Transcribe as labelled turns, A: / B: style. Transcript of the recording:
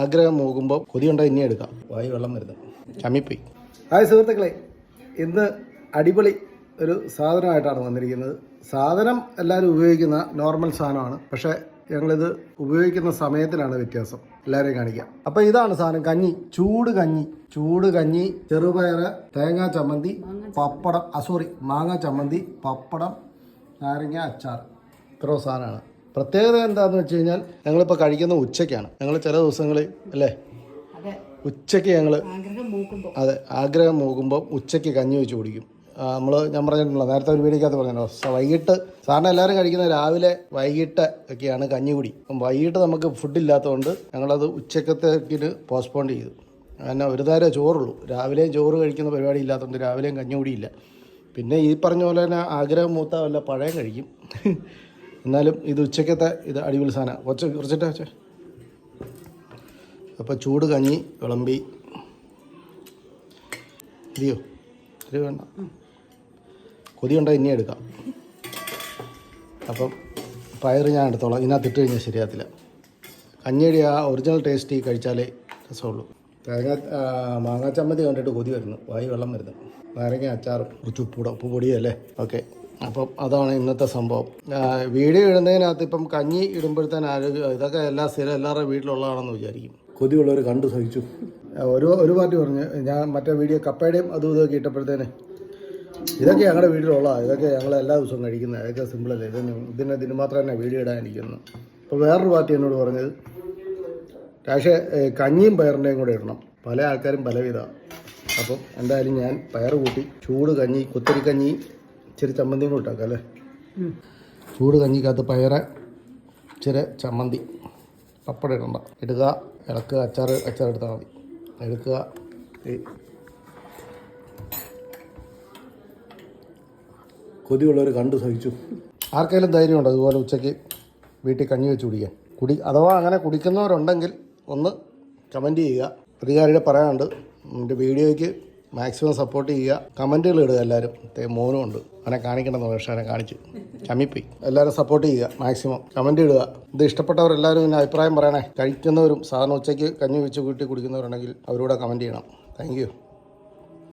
A: ആഗ്രഹം നോക്കുമ്പോൾ കൊതിയുണ്ടോ ഇനി എടുക്കാം. വായി വെള്ളം വരുന്നത് ചമ്മിപ്പോയി. ഹായ് സുഹൃത്തുക്കളെ ഇന്ന് അടിപൊളി ഒരു സാധനമായിട്ടാണ് വന്നിരിക്കുന്നത്. സാധനം എല്ലാവരും ഉപയോഗിക്കുന്ന നോർമൽ സാധനമാണ്. പക്ഷേ ഞങ്ങളിത് ഉപയോഗിക്കുന്ന സമയത്തിനാണ് വ്യത്യാസം. എല്ലാവരെയും കാണിക്കാം. അപ്പോൾ ഇതാണ് സാധനം കഞ്ഞി. ചൂട് കഞ്ഞി. ചൂട് കഞ്ഞി ചെറുപയർ തേങ്ങാ ചമ്മന്തി പപ്പടം ആ സോറി മാങ്ങ ചമ്മന്തി പപ്പടം നാരങ്ങ അച്ചാർ. ഇത്രയും സാധനമാണ്. പ്രത്യേകത എന്താന്ന് വെച്ച് കഴിഞ്ഞാൽ ഞങ്ങളിപ്പോൾ കഴിക്കുന്ന ഉച്ചയ്ക്കാണ്. ഞങ്ങൾ ചില ദിവസങ്ങളിൽ അല്ലേ? ഉച്ചയ്ക്ക് ഞങ്ങൾ
B: മൂക്കുമ്പോൾ
A: അതെ ആഗ്രഹം നോക്കുമ്പോൾ ഉച്ചയ്ക്ക് കഞ്ഞി വെച്ച് കുടിക്കും. നമ്മൾ ഞാൻ പറഞ്ഞിട്ടുണ്ടല്ലോ നേരത്തെ ഒരു വീടിക്കകത്ത് പറഞ്ഞല്ലോ വൈകിട്ട് സാറിന് എല്ലാവരും കഴിക്കുന്ന രാവിലെ വൈകിട്ട് ഒക്കെയാണ് കഞ്ഞികുടി അപ്പം വൈകിട്ട് നമുക്ക് ഫുഡ് ഇല്ലാത്തതുകൊണ്ട് ഞങ്ങളത് ഉച്ചക്കത്തേക്കിന് പോസ്റ്റ്പോൺ ചെയ്തു. കാരണം ഒരു നേരം ചോറുള്ളൂ. രാവിലെയും ചോറ് കഴിക്കുന്ന പരിപാടി ഇല്ലാത്തതുകൊണ്ട് രാവിലെയും കഞ്ഞികുടിയില്ല പിന്നെ ഈ പറഞ്ഞ പോലെ തന്നെ ആഗ്രഹം മൂത്ത വല്ല പഴയം കഴിക്കും. എന്നാലും ഇത് ഉച്ചക്കത്തെ ഇത് അടിപൊളി സാധനമാണ് കുറച്ച് കുറച്ചിട്ട് വെച്ചേ. അപ്പോൾ ചൂട് കഞ്ഞി വിളമ്പി. ഇതിയോ ഇത് വേണ്ട കൊതിയുണ്ടോ ഇനി എടുക്കാം. അപ്പം പയറ് ഞാൻ എടുത്തോളാം. ഇതിനകത്തിട്ട് കഴിഞ്ഞാൽ ശരിയാകത്തില്ല. കഞ്ഞിയുടെ ആ ഒറിജിനൽ ടേസ്റ്റ് കഴിച്ചാലേ രസമുള്ളൂ. തേങ്ങ മാങ്ങാ കണ്ടിട്ട് കൊതി വരുന്നു. വായി വെള്ളം വരുന്നു. നാരങ്ങ അച്ചാറും കുറച്ച് ഉപ്പൂടെ ഉപ്പ് പൊടിയല്ലേ ഓക്കെ. അപ്പം അതാണ് ഇന്നത്തെ സംഭവം. വീട് വീഡിയോ ഇടുന്നതിനകത്ത് ഇപ്പം കഞ്ഞി ഇടുമ്പോഴത്തേന് ആരോഗ്യം ഇതൊക്കെ എല്ലാ സ്ഥിരം എല്ലാവരുടെ വീട്ടിലുള്ളതാണെന്ന് വിചാരിക്കും. കൊതിയുള്ളവർ കണ്ടു സഹിച്ചു. ഒരു ഒരു പാർട്ടി പറഞ്ഞു ഞാൻ മറ്റേ വീഡിയോ കപ്പയുടെയും അതും ഇതൊക്കെ ഇട്ടപ്പോഴത്തേന് ഇതൊക്കെ ഞങ്ങളുടെ വീട്ടിലുള്ളതാണ് ഇതൊക്കെ ഞങ്ങൾ എല്ലാ ദിവസവും കഴിക്കുന്നത് ഇതൊക്കെ സിമ്പിളല്ലേ ഇതിന് ഇതിന് ഇതിന് മാത്രം തന്നെ വീഡിയോ ഇടാനിരിക്കുന്നു അപ്പോൾ വേറൊരു പാർട്ടി എന്നോട് പറഞ്ഞത് പക്ഷേ കഞ്ഞിയും പയറിന്റെയും കൂടെ ഇടണം. പല ആൾക്കാരും പല വിധമാണ് അപ്പം എന്തായാലും ഞാൻ പയർ കൂട്ടി ചൂട് കഞ്ഞി കുത്തരി കഞ്ഞി ഇച്ചിരി ചമ്മന്തി കൂടെ ഇട്ടാക്കാം അല്ലേ? ചൂട് കഞ്ഞിക്കകത്ത് പയറ് ഇച്ചിരി ചമ്മന്തി പപ്പടം ഇടണ്ട. ഇടുക ഇളക്കുക അച്ചാർ അച്ചാർ എടുത്താൽ മതി. എടുക്കുക കൊതിയുള്ളവർ കണ്ട് സഹിച്ചു. ആർക്കെങ്കിലും ധൈര്യമുണ്ടോ അതുപോലെ ഉച്ചയ്ക്ക് വീട്ടിൽ കഞ്ഞി വെച്ച് കുടിക്കാൻ? കുടി അഥവാ അങ്ങനെ കുടിക്കുന്നവരുണ്ടെങ്കിൽ ഒന്ന് കമന്റ് ചെയ്യുക. പ്രതികാരിയുടെ പറയാനുണ്ട് എന്റെ വീഡിയോയ്ക്ക് മാക്സിമം സപ്പോർട്ട് ചെയ്യുക. കമന്റുകൾ ഇടുക എല്ലാവരും. മോനും ഉണ്ട്. അവനെ കാണിക്കണമെന്ന് പക്ഷേ അവനെ കാണിച്ചു. ചമ്മിപ്പോയി. എല്ലാവരും സപ്പോർട്ട് ചെയ്യുക മാക്സിമം. കമന്റ് ഇടുക. ഇത് ഇഷ്ടപ്പെട്ടവരെല്ലാവരും ഇതിന്റെ അഭിപ്രായം പറയണേ. കഴിക്കുന്നവരും സാധാരണ ഉച്ചയ്ക്ക് കഞ്ഞി വെച്ച് കൂട്ടി കുടിക്കുന്നവരുണ്ടെങ്കിൽ അവരോട് കമന്റ് ചെയ്യണം. താങ്ക്